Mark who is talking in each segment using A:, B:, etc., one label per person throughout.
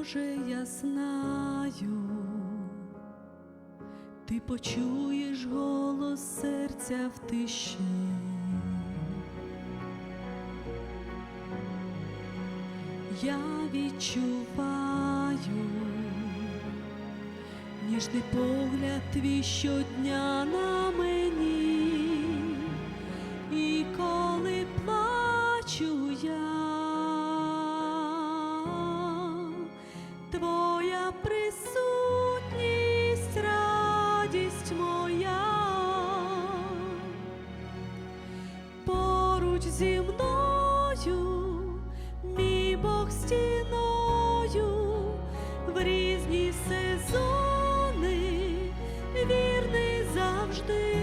A: Боже, я знаю, ти почуєш голос серця в тиші. Я відчуваю ніжний погляд твій щодня на різні сезони, вірний завжди.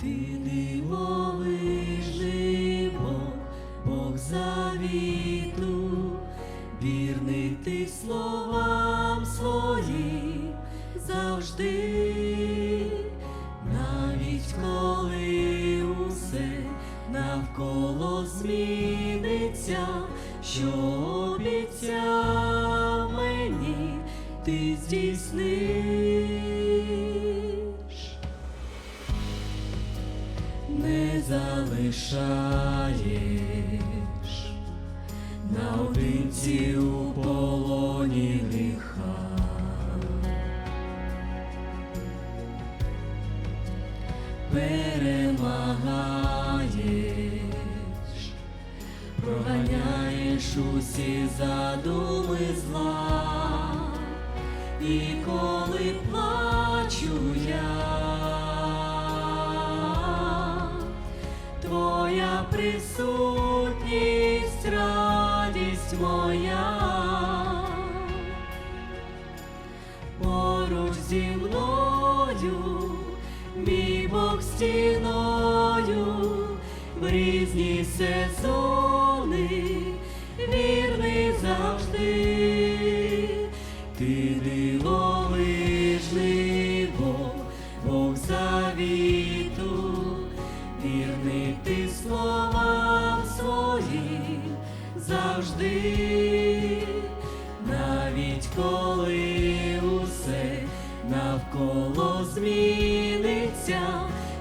A: Ти дивовижний Бог, Бог завіту, вірний ти словам своїм завжди, зміниться, що обіцяв мені, ти здійсниш не залишаєш наодинці у полоні гріха. Усі задуми зла, і коли плачу я, твоя присутність, радість моя, поруч зі мною, мій Бог стіною, в різні сезони, навколо зміниться,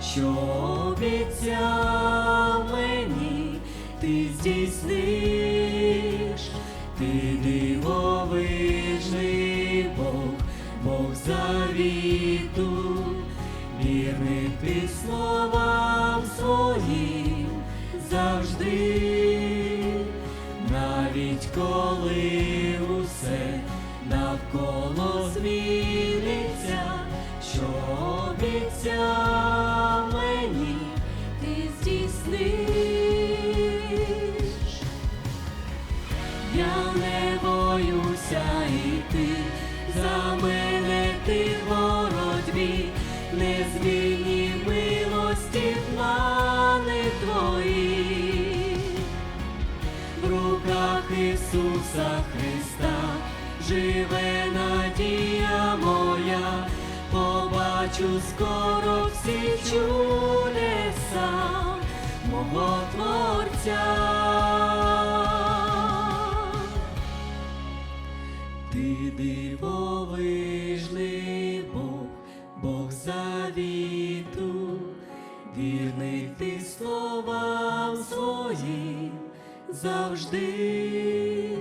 A: що обіцяв мені, ти здійсниш, ти дивовижний Бог, Бог завіту, вірний ти словам своїм завжди, навіть коли усе навколо зміниться, що обіцяв мені, ти здійсниш. Я не боюся йти, за мене ти в боротьбі, незмінні милості плани твої, в руках Ісуса Христа живе надія моя, побачу скоро всі чудеса мого Творця. Ти дивовижний Бог, Бог завіту, вірний ти словам своїм завжди,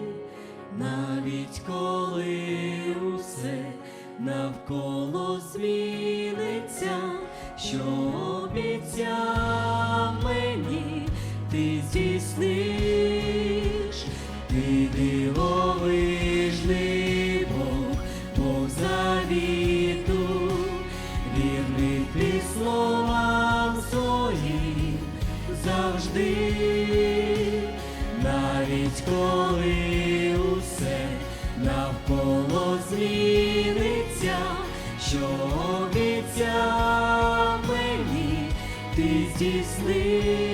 A: навіть коли ти дивовижний Бог, Бог вірний ти словам своїм завжди, навіть коли усе навколо зміниться, що обіцяв мені, ти здійсниш.